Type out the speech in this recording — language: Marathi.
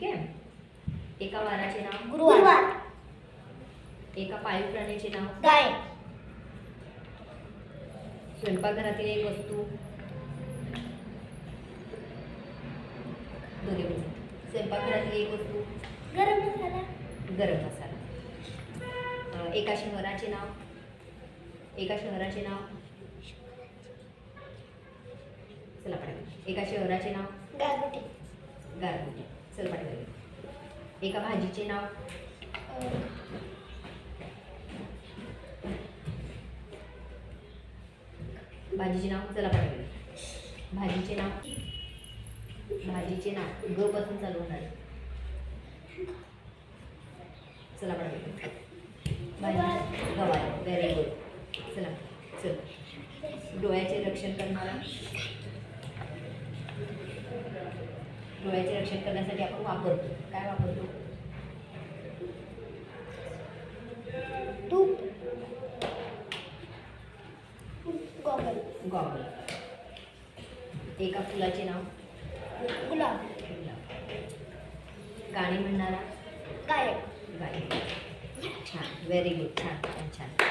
ठीक आहे? एका वाराचे नाव? गुरुवार. एका पाळीव प्राण्याचे नाव? गाय. स्वयंपाकघरातील एक वस्तू? दोन्ही. स्वयंपाकघरातील एक वस्तू? गरम मसाला. गरम मसाला. एका शहराचे नाव? एका शहराचे नाव? चला पाठवा एका शहराचे नाव? गारगोटी. गारगोटी. चल पाठवले एका भाजीचे नाव? भाजीचे नाव? चला पाठवले भाजीचे नाव? भाजीचे नाव. ग पासून चालू होणार. चला पाठवले भाजी. गवार. व्हेरी गुड चला. चल. डोळ्याचे रक्षण करणारा. डोळ्याचे रक्षण करण्यासाठी आपण वापरतो. काय वापरतो? तूप. गॉगल गॉगल एका फुलाचे नाव? गुलाब. गाणी म्हणणारा? गायक. गायक. छान. व्हेरी गुड छान. छान छान.